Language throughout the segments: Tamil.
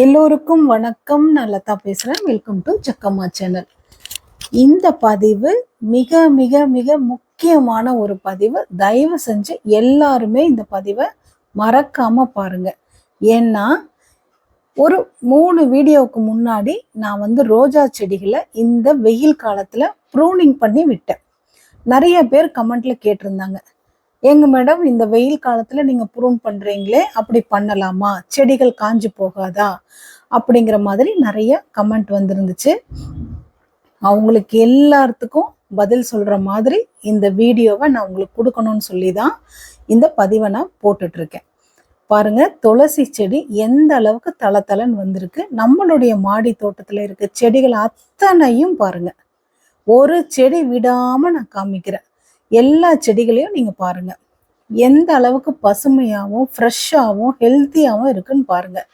எல்லோருக்கும் வணக்கம். நான் லதா பேசுகிறேன் வெல்கம் டு சக்கம்மா சேனல் இந்த பதிவு மிக மிக மிக முக்கியமான ஒரு பதிவு. தயவு செஞ்சு எல்லாருமே இந்த பதிவை மறக்காம பாருங்க. ஏன்னா ஒரு மூணு வீடியோவுக்கு முன்னாடி நான் வந்து ரோஜா செடிகளை இந்த வெயில் காலத்தில் ப்ரூனிங் பண்ணி விட்டேன். நிறைய பேர் கமெண்ட்ல கேட்டிருந்தாங்க. எங்க மேடம் இந்த வெயில் காலத்துல நீங்க ப்ரூன் பண்றீங்களே அப்படி பண்ணலாமா? செடிகள் காஞ்சி போகாதா? அப்படிங்கிற மாதிரி நிறைய கமெண்ட் வந்திருந்துச்சு. அவங்களுக்கு எல்லாத்துக்கும் பதில் சொல்ற மாதிரி இந்த வீடியோவை நான் உங்களுக்கு கொடுக்கணும்னு சொல்லி தான் இந்த பதிவை நான் போட்டுட்டு இருக்கேன் பாருங்க துளசி செடி எந்த அளவுக்கு தளதளன்னு வந்திருக்கு. நம்மளுடைய மாடி தோட்டத்துல இருக்க செடிகள் அத்தனையும் பாருங்க. ஒரு செடி விடாம நான் காமிக்கிறேன். எல்லா செடிகளையும் நீங்கள் பாருங்கள் எந்த அளவுக்கு பசுமையாகவும் ஃப்ரெஷ்ஷாகவும் ஹெல்த்தியாகவும் இருக்குன்னு பாருங்கள்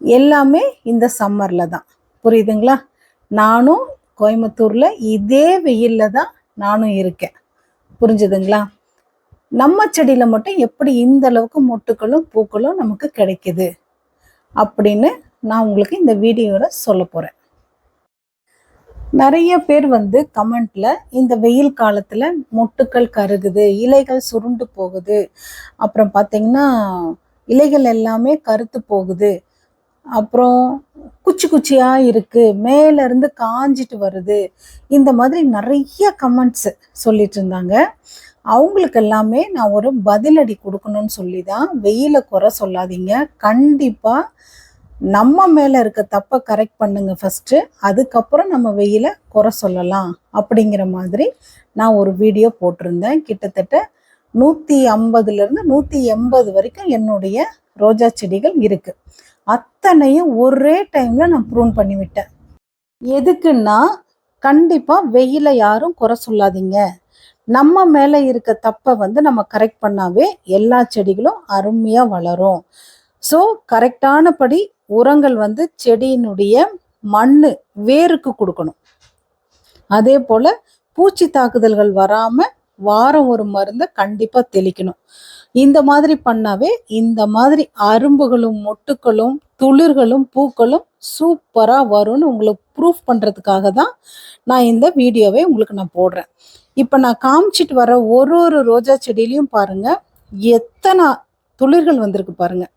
எல்லாமே இந்த சம்மரில் தான். புரியுதுங்களா? நானும் கோயம்புத்தூரில் இதே வெயிலில் தான் நானும் இருக்கேன். புரிஞ்சுதுங்களா? நம்ம செடியில் மட்டும் எப்படி இந்த அளவுக்கு மொட்டுக்களும் பூக்களும் நமக்கு கிடைக்குது? அப்படின்னு நான் உங்களுக்கு இந்த வீடியோவில் சொல்ல போகிறேன் நிறைய பேர் வந்து கமெண்ட்ல இந்த வெயில் காலத்துல மொட்டுக்கள் கருகுது இலைகள் சுருண்டு போகுது. அப்புறம் பார்த்தீங்கன்னா இலைகள் எல்லாமே கருத்து போகுது. அப்புறம் குச்சி குச்சியா இருக்கு மேல இருந்து காஞ்சிட்டு வருது. இந்த மாதிரி நிறைய கமெண்ட்ஸ் சொல்லிட்டு இருந்தாங்க. அவங்களுக்கு எல்லாமே நான் ஒரு பதிலடி கொடுக்கணும்னு சொல்லி தான் வெயில குறை சொல்லாதீங்க. கண்டிப்பாக நம்ம மேலே இருக்க தப்பை கரெக்ட் பண்ணுங்க ஃபஸ்ட்டு அதுக்கப்புறம் நம்ம வெயில குறை சொல்லலாம் அப்படிங்கிற மாதிரி நான் ஒரு வீடியோ போட்டிருந்தேன். கிட்டத்தட்ட நூற்றி ஐம்பதுலேருந்து நூற்றி எண்பது வரைக்கும் என்னுடைய ரோஜா செடிகள் இருக்குது அத்தனையும் ஒரே டைமில் நான் ப்ரூன் பண்ணிவிட்டேன் எதுக்குன்னா கண்டிப்பாக வெயில யாரும் குறை சொல்லாதீங்க. நம்ம மேலே இருக்க தப்பை வந்து நம்ம கரெக்ட் பண்ணாவே எல்லா செடிகளும் அருமையாக வளரும். ஸோ கரெக்டானபடி உரங்கள் வந்து செடியினுடைய மண்ணு வேருக்கு கொடுக்கணும். அதே போல பூச்சி தாக்குதல்கள் வராம வாரம் ஒரு மருந்தை கண்டிப்பா தெளிக்கணும். இந்த மாதிரி பண்ணாவே இந்த மாதிரி அரும்புகளும் மொட்டுக்களும் துளிர்களும் பூக்களும் சூப்பரா வரும்னு உங்களுக்கு ப்ரூஃப் பண்றதுக்காக தான் நான் இந்த வீடியோவை உங்களுக்கு நான் போடுறேன். இப்போ நான் காமிச்சிட்டு வர ஒரு ஒரு ரோஜா செடியிலையும் பாருங்க எத்தனை துளிர்கள் வந்திருக்கு பாருங்கள்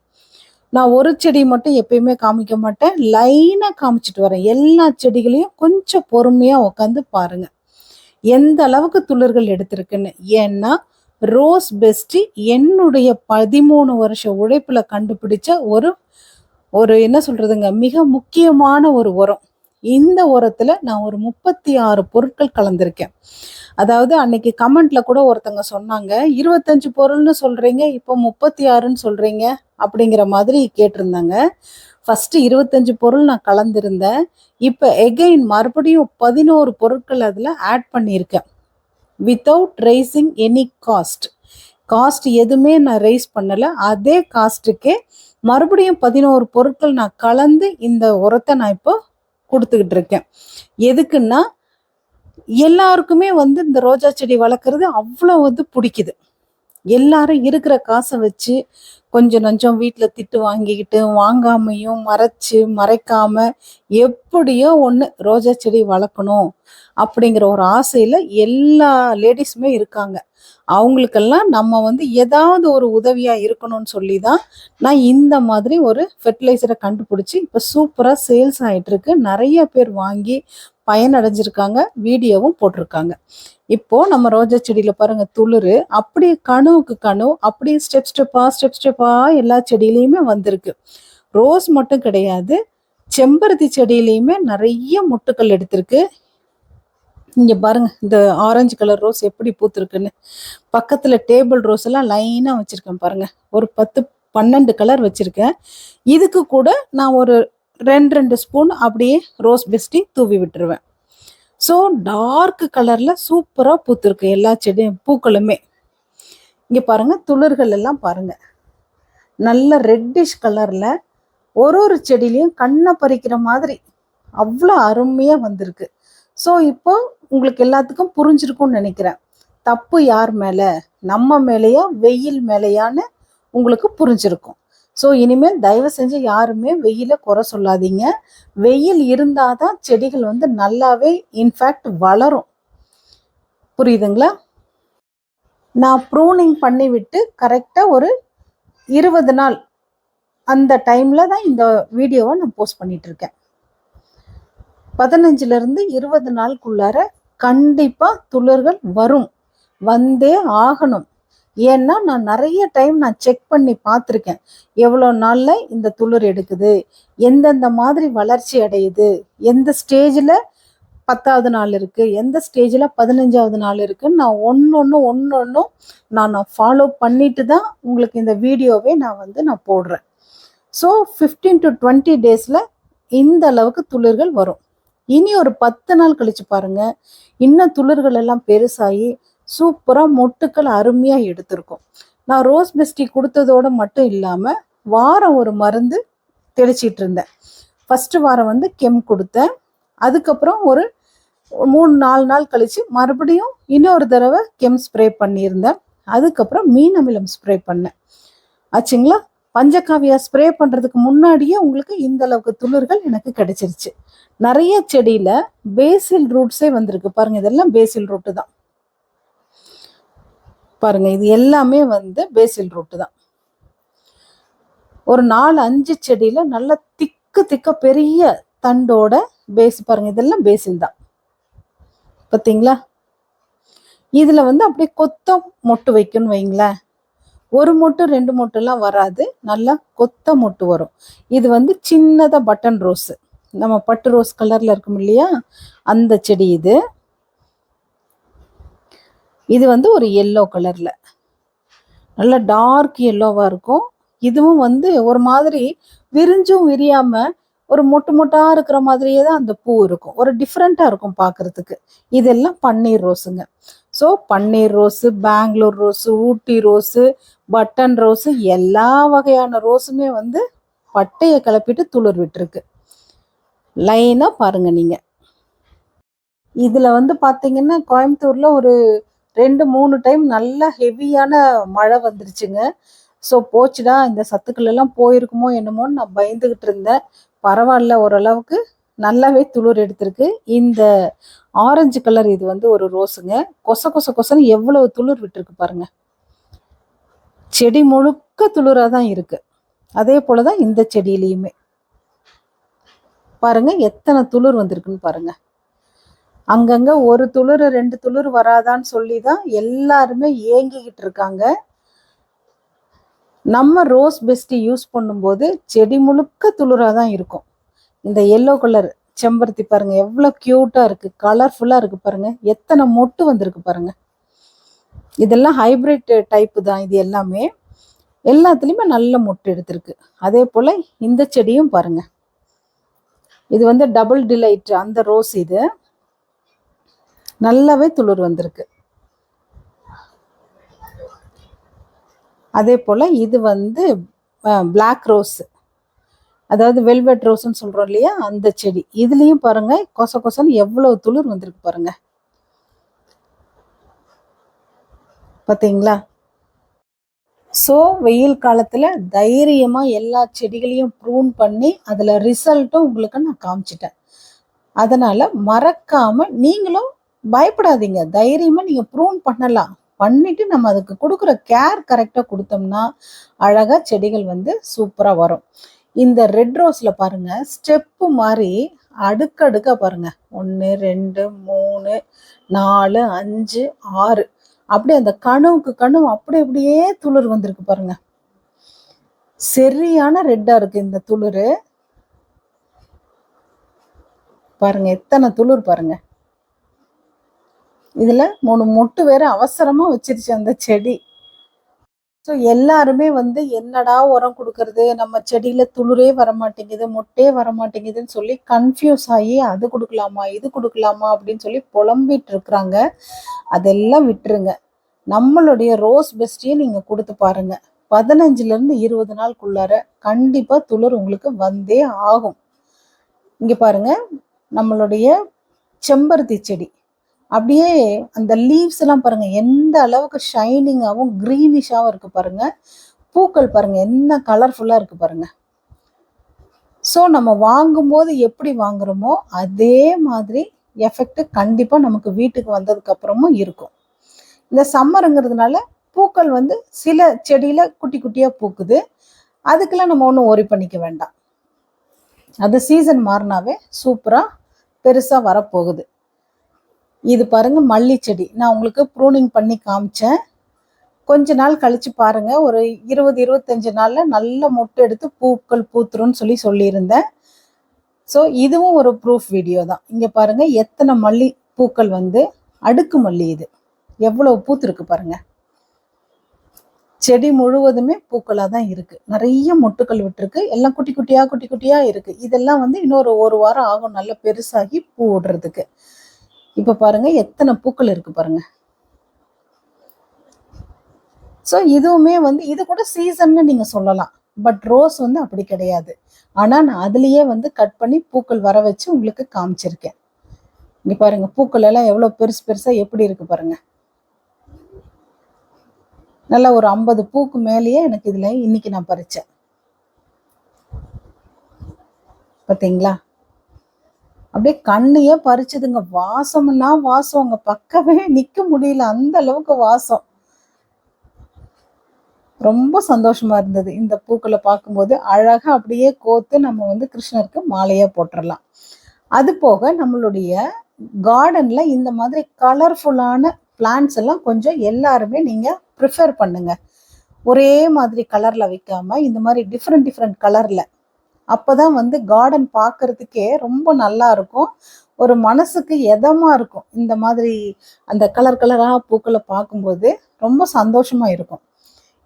நான் ஒரு செடி மட்டும் எப்பயுமே காமிக்க மாட்டேன். லைனாக காமிச்சிட்டு வரேன். எல்லா செடிகளையும் கொஞ்சம் பொறுமையாக உட்காந்து பாருங்க. எந்த அளவுக்கு துளிர்கள் எடுத்திருக்குன்னு. ஏன்னா ரோஸ் பெஸ்டி என்னுடைய பதிமூணு வருஷ உழைப்பில் கண்டுபிடிச்ச ஒரு ஒரு என்ன சொல்கிறதுங்க மிக முக்கியமான ஒரு உரம். இந்த உரத்துல நான் ஒரு முப்பத்தி ஆறு பொருட்கள் கலந்திருக்கேன். அதாவது அன்னைக்கு கமெண்ட்ல கூட ஒருத்தங்க சொன்னாங்க இருபத்தஞ்சு பொருள்னு சொல்றீங்க இப்போ முப்பத்தி ஆறுன்னு சொல்றீங்க அப்படிங்கிற மாதிரி கேட்டிருந்தாங்க. ஃபர்ஸ்ட் இருபத்தஞ்சு பொருள் நான் கலந்திருந்தேன். இப்போ எகெயின் மறுபடியும் பதினோரு பொருட்கள் அதில் ஆட் பண்ணியிருக்கேன். Without raising any cost cost எதுவுமே நான் ரைஸ் பண்ணலை. அதே காஸ்ட்டுக்கே மறுபடியும் பதினோரு பொருட்கள் நான் கலந்து இந்த உரத்தை நான் இப்போ கொடுத்துக்கிட்டு இருக்கேன் எதுக்குன்னா எல்லாருக்குமே வந்து இந்த ரோஜா செடி வளர்க்குறது அவ்வளோ வந்து பிடிக்குது. எல்லாரும் இருக்கிற காசை வச்சு கொஞ்சம் நஞ்சம் வீட்டில் திட்டு வாங்கிக்கிட்டு வாங்காமையும் மறைச்சு மறைக்காம எப்படியோ ஒன்று ரோஜா செடி வளர்க்கணும் அப்படிங்கிற ஒரு ஆசையில் எல்லா லேடிஸுமே இருக்காங்க. அவங்களுக்கெல்லாம் நம்ம வந்து ஏதாவது ஒரு உதவியாக இருக்கணும்னு சொல்லி தான் நான் இந்த மாதிரி ஒரு ஃபெர்டிலைசரை கண்டுபிடிச்சி இப்போ சூப்பராக சேல்ஸ் ஆகிட்டு இருக்கு நிறைய பேர் வாங்கி பயனடைஞ்சிருக்காங்க வீடியோவும் போட்டிருக்காங்க. இப்போ நம்ம ரோஜா செடியில் பாருங்க துளிர் அப்படியே கணுவுக்கு கணு அப்படியே ஸ்டெப் ஸ்டெப்பா ஸ்டெப் ஸ்டெப்பா எல்லா செடியிலையுமே வந்திருக்கு. ரோஸ் மட்டும் கிடையாது செம்பருத்தி செடியிலையுமே நிறைய முட்டுக்கள் எடுத்திருக்கு. இங்க பாருங்க இந்த ஆரஞ்சு கலர் ரோஸ் எப்படி பூத்துருக்குன்னு. பக்கத்துல டேபிள் ரோஸ் எல்லாம் லைனா வச்சிருக்கேன் பாருங்க. ஒரு பத்து பன்னெண்டு கலர் வச்சிருக்கேன். இதுக்கு கூட நான் ஒரு ரெண்டு ரெண்டு ஸ்பூன் அப்படியே ரோஸ் பெஸ்டி தூவி விட்டுருவேன். ஸோ டார்க் கலர்ல சூப்பரா பூத்துருக்கு எல்லா செடியும் பூக்களுமே. இங்க பாருங்க துளிர்கள் எல்லாம் பாருங்க. நல்ல ரெட்டிஷ் கலர்ல ஒரு ஒரு செடியிலையும் கண்ணை பறிக்கிற மாதிரி அவ்வளோ அருமையா வந்திருக்கு. ஸோ இப்போ உங்களுக்கு எல்லாத்துக்கும் புரிஞ்சிருக்கும்னு நினைக்கிறேன். தப்பு யார் மேலே? நம்ம மேலேயா? வெயில் மேலேயான்னு உங்களுக்கு புரிஞ்சிருக்கும். ஸோ இனிமேல் தயவு செஞ்சு யாருமே வெயில குறை சொல்லாதீங்க. வெயில் இருந்தால் தான் செடிகள் வந்து நல்லாவே இன்ஃபேக்ட் வளரும். புரியுதுங்களா? நான் ப்ரூனிங் பண்ணிவிட்டு கரெக்டாக ஒரு இருபது நாள் அந்த டைமில் தான் இந்த வீடியோவை நான் போஸ்ட் பண்ணிகிட்ருக்கேன் இருக்கேன். பதினஞ்சுலேருந்து இருபது நாளுக்குள்ளார கண்டிப்பாக துளிர்கள் வரும். வந்தே ஆகணும். ஏன்னா நான் நிறைய டைம் நான் செக் பண்ணி பார்த்துருக்கேன். எவ்வளோ நாளில் இந்த துளிர் எடுக்குது? எந்தெந்த மாதிரி வளர்ச்சி அடையுது? எந்த ஸ்டேஜில் பத்தாவது நாள் இருக்குது எந்த ஸ்டேஜில் பதினஞ்சாவது நாள் இருக்குதுன்னு நான் ஒன்று ஒன்று ஒன்று ஒன்றும் நான் நான் ஃபாலோ பண்ணிட்டு தான் உங்களுக்கு இந்த வீடியோவே நான் வந்து நான் போடுறேன். ஸோ ஃபிஃப்டீன் டு டுவெண்ட்டி டேஸில் இந்த அளவுக்கு துளிர்கள் வரும். இனி ஒரு பத்து நாள் கழிச்சு பாருங்க. இன்னும் துளிர்கள் எல்லாம் பெருசாகி சூப்பராக மொட்டுக்கள் அருமையாக எடுத்திருக்கும். நான் ரோஸ் பெஸ்டி கொடுத்ததோட மட்டும் இல்லாமல் வாரம் ஒரு மருந்து தெளிச்சிட்டு இருந்தேன். ஃபஸ்ட்டு வாரம் வந்து கெம் கொடுத்தேன். அதுக்கப்புறம் ஒரு மூணு நாலு நாள் கழித்து மறுபடியும் இன்னொரு தடவை கெம் ஸ்ப்ரே பண்ணியிருந்தேன். அதுக்கப்புறம் மீன் அமிலம் ஸ்ப்ரே பண்ணேன். ஆச்சுங்களா? பஞ்சகாவியா ஸ்ப்ரே பண்ணுறதுக்கு முன்னாடியே உங்களுக்கு இந்த அளவுக்கு துளிர்கள் எனக்கு கிடைச்சிருச்சு. நிறைய செடியில் பேசில் ரூட்ஸே வந்திருக்கு. பாருங்க இதெல்லாம் பேசில் ரூட்டு தான். பாருங்க இது எல்லாமே வந்து பேசில் ரூட்டு தான். ஒரு நாலு அஞ்சு செடியில நல்ல திக்கு திக்க பெரிய தண்டோட பேஸ் பாருங்க இதெல்லாம் பேசில் தான். பார்த்தீங்களா இதுல வந்து அப்படியே கொத்த மொட்டு வைக்கணும்னு வைங்களேன். ஒரு மொட்டு ரெண்டு மொட்டுலாம் வராது. நல்லா கொத்த மொட்டு வரும். இது வந்து சின்னதாக பட்டன் ரோஸு. நம்ம பட்டு ரோஸ் கலரில் இருக்கும் இல்லையா? அந்த செடி இது. இது வந்து ஒரு எல்லோ கலரில். நல்லா டார்க் எல்லோவாக இருக்கும். இதுவும் வந்து ஒரு மாதிரி விரிஞ்சும் விரியாமல் ஒரு மொட்டு மொட்டாக இருக்கிற மாதிரியே தான் அந்த பூ இருக்கும். ஒரு டிஃப்ரெண்ட்டாக இருக்கும் பார்க்குறதுக்கு இதெல்லாம் பன்னீர் ரோஸுங்க. ஸோ பன்னீர் rose Bangalore rose Ooty rose button rose எல்லா வகையான ரோஸுமே வந்து பட்டையை கிளப்பிட்டு துளிர் விட்டுருக்கு. லைனாக பாருங்கள் நீங்கள் இதில் வந்து பார்த்தீங்கன்னா கோயம்புத்தூரில் ஒரு ரெண்டு மூணு டைம் நல்லா ஹெவியான மழை வந்துருச்சுங்க. ஸோ போச்சுடா இந்த சத்துக்கள் எல்லாம் போயிருக்குமோ என்னமோன்னு நான் பயந்துக்கிட்டு இருந்தேன். பரவாயில்ல ஓரளவுக்கு நல்லாவே துளிர் எடுத்திருக்கு. இந்த ஆரஞ்சு கலர் இது வந்து ஒரு ரோஸுங்க கொச கொச கொசன்னு எவ்வளவு துளிர் விட்டுருக்கு பாருங்க. செடி முழுக்க துளிராக தான் இருக்கு. அதே போல தான் இந்த செடியிலையுமே. பாருங்க எத்தனை துளிர் வந்திருக்குன்னு பாருங்க. அங்கங்க ஒரு துளிர் ரெண்டு துளிர் வராதான்னு சொல்லி தான் எல்லாருமே ஏங்கிக்கிட்டு இருக்காங்க. நம்ம ரோஸ் பெஸ்டி யூஸ் பண்ணும்போது செடி முழுக்க துளிராக தான் இருக்கும். இந்த எல்லோ கலர் செம்பருத்தி பாருங்க எவ்வளோ க்யூட்டாக இருக்குது கலர்ஃபுல்லாக இருக்குது பாருங்க எத்தனை மொட்டு வந்திருக்கு பாருங்க. இதெல்லாம் ஹைப்ரிட் டைப்பு தான் இது எல்லாமே. எல்லாத்துலேயுமே நல்ல மொட்டு எடுத்திருக்கு. அதே போல் இந்த செடியும் பாருங்க. இது வந்து டபுள் டிலைட் அந்த ரோஸ் இது. நல்லாவே துளிர் வந்திருக்கு. அதே போல் இது வந்து பிளாக் ரோஸ் அதாவது வெல்வெட் ரோஸ்ன்னு சொல்கிறோம் இல்லையா? அந்த செடி. இதுலேயும் பாருங்க கொச கொசன்னு எவ்வளோ துளிர் வந்திருக்கு பாருங்க. பார்த்தீங்களா ஸோ வெயில் காலத்தில் தைரியமாக எல்லா செடிகளையும் ப்ரூன் பண்ணி அதில் ரிசல்ட்டும் உங்களுக்கு நான் காமிச்சிட்டேன். அதனால் மறக்காமல் நீங்களும் பயப்படாதீங்க. தைரியமாக நீங்கள் ப்ரூன் பண்ணலாம். பண்ணிட்டு நம்ம அதுக்கு கொடுக்குற கேர் கரெக்டாக கொடுத்தோம்னா அழகாக செடிகள் வந்து சூப்பராக வரும். இந்த ரெட் ரோஸில் பாருங்கள் ஸ்டெப்பு மாதிரி அடுக்கடுக்காக பாருங்கள் ஒன்று ரெண்டு மூணு நாலு அஞ்சு ஆறு. அப்படியே அந்த கனவுக்கு கனவு அப்படி அப்படியே துளிர் வந்திருக்கு பாருங்க. சரியான ரெட்டாக இருக்கு இந்த துளிர். பாருங்க எத்தனை துளிர் பாருங்க. இதில் மூணு மொட்டு வேற அவசரமாக வச்சிருச்சு அந்த செடி. ஸோ எல்லாருமே வந்து என்னடா உரம் கொடுக்கறது? நம்ம செடியில் துளிரே வரமாட்டேங்குது மொட்டே வரமாட்டேங்குதுன்னு சொல்லி கன்ஃபியூஸ் ஆகி அது கொடுக்கலாமா இது கொடுக்கலாமா அப்படின்னு சொல்லி புலம்பிட்டு இருக்கிறாங்க. அதெல்லாம் விட்டுருங்க. நம்மளுடைய ரோஸ் பெஸ்டியை நீங்கள் கொடுத்து பாருங்க. பதினஞ்சுலேருந்து இருபது நாளுக்குள்ளார கண்டிப்பாக துளிர் உங்களுக்கு வந்தே ஆகும். இங்கே பாருங்க நம்மளுடைய செம்பருத்தி செடி. அப்படியே அந்த லீவ்ஸ் எல்லாம் பாருங்க எந்த அளவுக்கு ஷைனிங்காகவும் க்ரீனிஷாகவும் இருக்கு பாருங்க. பூக்கள் பாருங்க என்ன கலர்ஃபுல்லாக இருக்கு பாருங்க. ஸோ நம்ம வாங்கும்போது எப்படி வாங்குறோமோ அதே மாதிரி எஃபெக்ட் கண்டிப்பாக நமக்கு வீட்டுக்கு வந்ததுக்கு அப்புறமும் இருக்கும். இந்த சம்மருங்கிறதுனால பூக்கள் வந்து சில செடியில் குட்டி குட்டியாக பூக்குது. அதுக்கெல்லாம் நம்ம ஒன்றும் ஒரி பண்ணிக்க வேண்டாம். அது சீசன் மாறினாவே சூப்பராக பெருசாக வரப்போகுது. இது பாருங்க மல்லி செடி. நான் உங்களுக்கு ப்ரூனிங் பண்ணி காமிச்சேன். கொஞ்ச நாள் கழிச்சு பாருங்க. ஒரு இருபது இருபத்தஞ்சு நாள்ல நல்ல மொட்டை எடுத்து பூக்கள் பூத்துரும்னு சொல்லி சொல்லியிருந்தேன். ஸோ இதுவும் ஒரு ப்ரூஃப் வீடியோ தான். இங்க பாருங்க எத்தனை மல்லி பூக்கள் வந்து அடுக்கு மல்லி இது. எவ்வளவு பூத்திருக்கு பாருங்க. செடி முழுவதுமே பூக்களாக தான் இருக்கு. நிறைய மொட்டுக்கள் விட்டுருக்கு. எல்லாம் குட்டி குட்டியா குட்டி குட்டியா இருக்கு. இதெல்லாம் வந்து இன்னொரு ஒரு வாரம் ஆகும். நல்லா பெருசாகி பூ விடுறதுக்கு இப்போ பாருங்க எத்தனை பூக்கள் இருக்கு பாருங்க. ஸோ இதுவுமே வந்து இது கூட சீசன்னு நீங்க சொல்லலாம். பட் ரோஸ் வந்து அப்படி கிடையாது. ஆனா நான் அதுலயே வந்து கட் பண்ணி பூக்கள் வர வச்சு உங்களுக்கு காமிச்சிருக்கேன். இங்க பாருங்க பூக்கள் எல்லாம் எவ்வளவு பெருசு பெருசா எப்படி இருக்கு பாருங்க. நல்லா ஒரு ஐம்பது பூக்கு மேலேயே எனக்கு இதுல இன்னைக்கு நான் பறிச்சேன். பார்த்தீங்களா அப்படியே கண்ணையே பறிச்சதுங்க. வாசம்னா வாசம் அங்க பக்கமே நிக்க முடியல. அந்த அளவுக்கு வாசம். ரொம்ப சந்தோஷமா இருந்தது. இந்த பூக்களை பார்க்கும்போது அழகா அப்படியே கோத்து நம்ம வந்து கிருஷ்ணருக்கு மாலையா போட்டுடலாம் அது போக நம்மளுடைய கார்டன்ல இந்த மாதிரி கலர்ஃபுல்லான பிளான்ஸ் எல்லாம் கொஞ்சம் எல்லாருமே நீங்க ப்ரிஃபர் பண்ணுங்க. ஒரே மாதிரி கலர்ல வைக்காம இந்த மாதிரி டிஃப்ரெண்ட் டிஃப்ரெண்ட் கலர்ல அப்பதான் வந்து கார்டன் பார்க்கறதுக்கே ரொம்ப நல்லா இருக்கும். ஒரு மனசுக்கு எதமாக இருக்கும். இந்த மாதிரி அந்த கலர் கலராக பூக்களை பார்க்கும்போது ரொம்ப சந்தோஷமாக இருக்கும்.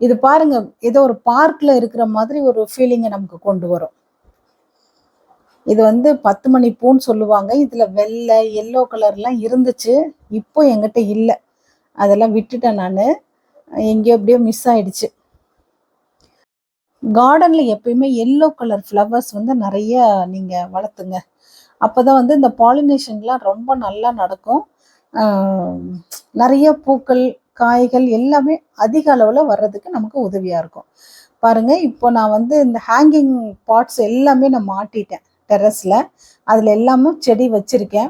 இது பாருங்க ஏதோ ஒரு பார்க்கில் இருக்கிற மாதிரி ஒரு ஃபீலிங்கை நமக்கு கொண்டு வரும். இது வந்து பத்து மணி பூன்னு சொல்லுவாங்க. இதில் வெள்ளை எல்லோ கலர்லாம் இருந்துச்சு. இப்போ என்கிட்ட இல்லை. அதெல்லாம் விட்டுட்டேன் நான். எங்கேயோ அப்படியோ மிஸ் ஆயிடுச்சு. கார்டனில் எப்பயுமே எல்லோ கலர் ஃப்ளவர்ஸ் வந்து நிறைய நீங்கள் வளர்த்துங்க. அப்போ தான் வந்து இந்த பாலினேஷன்லாம் ரொம்ப நல்லா நடக்கும். நிறைய பூக்கள் காய்கள் எல்லாமே அதிக அளவில் வர்றதுக்கு நமக்கு உதவியாக இருக்கும். பாருங்க இப்போ நான் வந்து இந்த ஹேங்கிங் பாட்ஸ் எல்லாமே நான் மாட்டிட்டேன் டெரஸில் அதில் எல்லாமே செடி வச்சுருக்கேன்.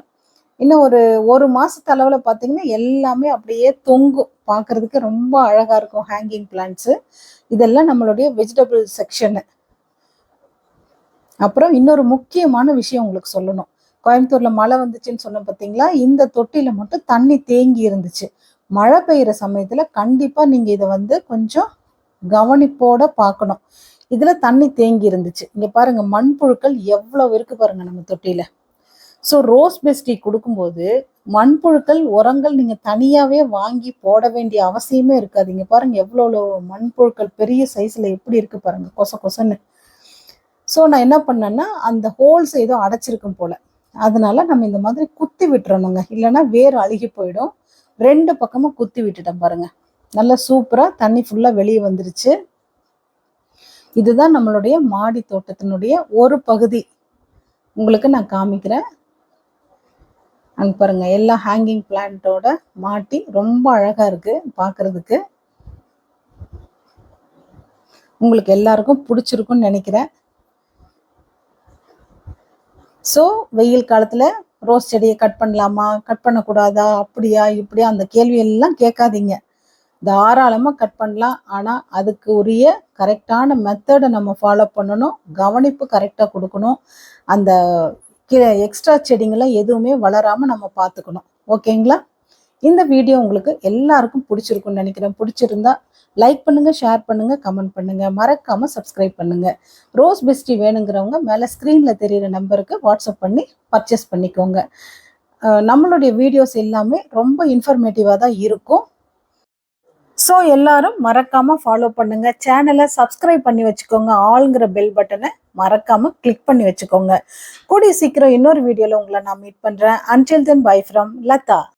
இன்னும் ஒரு ஒரு மாதத்தளவில் பார்த்தீங்கன்னா எல்லாமே அப்படியே தொங்கும். பார்க்குறதுக்கு ரொம்ப அழகாக இருக்கும் ஹேங்கிங் பிளான்ட்ஸு இதெல்லாம் நம்மளுடைய வெஜிடபிள் செக்ஷனு அப்புறம் இன்னொரு முக்கியமான விஷயம் உங்களுக்கு சொல்லணும். கோயம்புத்தூரில் மழை வந்துச்சுன்னு சொன்னோம் பார்த்தீங்களா இந்த தொட்டியில் மட்டும் தண்ணி தேங்கி இருந்துச்சு. மழை பெய்கிற சமயத்தில் கண்டிப்பாக நீங்கள் இதை வந்து கொஞ்சம் கவனிப்போட பார்க்கணும் இதில் தண்ணி தேங்கி இருந்துச்சு. இங்கே பாருங்கள் மண்புழுக்கள் எவ்வளோ இருக்கு பாருங்கள் நம்ம தொட்டியில் ஸோ ரோஸ் பெஸ்டி கொடுக்கும்போது மண்புழுக்கள் உரங்கள் நீங்கள் தனியாகவே வாங்கி போட வேண்டிய அவசியமே இருக்காது. இங்கே பாருங்கள் எவ்வளோ மண்புழுக்கள் பெரிய சைஸில் எப்படி இருக்குது பாருங்கள் கொச கொசன்னு. ஸோ நான் என்ன பண்ணேன்னா அந்த ஹோல்ஸ் ஏதோ அடைச்சிருக்கும் போல். அதனால நம்ம இந்த மாதிரி குத்தி விட்டுறணுங்க. இல்லைன்னா வேர் அழுகி போயிடும். ரெண்டு பக்கமும் குத்தி விட்டுட்டேன் பாருங்கள் நல்லா சூப்பராக தண்ணி ஃபுல்லாக வெளியே வந்துருச்சு. இதுதான் நம்மளுடைய மாடி தோட்டத்தினுடைய ஒரு பகுதி. உங்களுக்கு நான் காமிக்கிறேன். அங்க பாருங்கள் எல்லா ஹேங்கிங் பிளான்ட்டோட மாட்டி ரொம்ப அழகாக இருக்குது பார்க்குறதுக்கு உங்களுக்கு எல்லாருக்கும் பிடிச்சிருக்குன்னு நினைக்கிறேன். ஸோ வெயில் காலத்தில் ரோஸ் செடியை கட் பண்ணலாமா? கட் பண்ணக்கூடாதா? அப்படியா இப்படியா? அந்த கேள்வி எல்லாம் கேட்காதீங்க. தாராளமாக கட் பண்ணலாம். ஆனால் அதுக்கு உரிய கரெக்டான மெத்தடை நம்ம ஃபாலோ பண்ணணும். கவனிப்பு கரெக்டாக கொடுக்கணும். அந்த எக்ஸ்ட்ரா செடிங்கெல்லாம் எதுவுமே வளராமல் நம்ம பார்த்துக்கணும் ஓகேங்களா? இந்த வீடியோ உங்களுக்கு எல்லாருக்கும் பிடிச்சிருக்கும்னு நினைக்கிறேன். பிடிச்சிருந்தா லைக் பண்ணுங்க ஷேர் பண்ணுங்க கமெண்ட் பண்ணுங்க. மறக்காம சப்ஸ்கிரைப் பண்ணுங்க. ரோஸ் பெஸ்டி வேணுங்கிறவங்க மேலே ஸ்க்ரீனில் தெரியிற நம்பருக்கு வாட்ஸ்அப் பண்ணி பர்ச்சேஸ் பண்ணிக்கோங்க. நம்மளுடைய வீடியோஸ் எல்லாமே ரொம்ப இன்ஃபர்மேட்டிவாக தான் இருக்கும். ஸோ எல்லாரும் மறக்காம ஃபாலோ பண்ணுங்க. சேனலை சப்ஸ்கிரைப் பண்ணி வச்சுக்கோங்க. ஆளுங்கிற பெல் பட்டனை மறக்காம கிளிக் பண்ணி வச்சுக்கோங்க. கூடிய சீக்கிரம் இன்னொரு வீடியோல உங்களை நான் மீட் பண்றேன். Until then bye from Latha.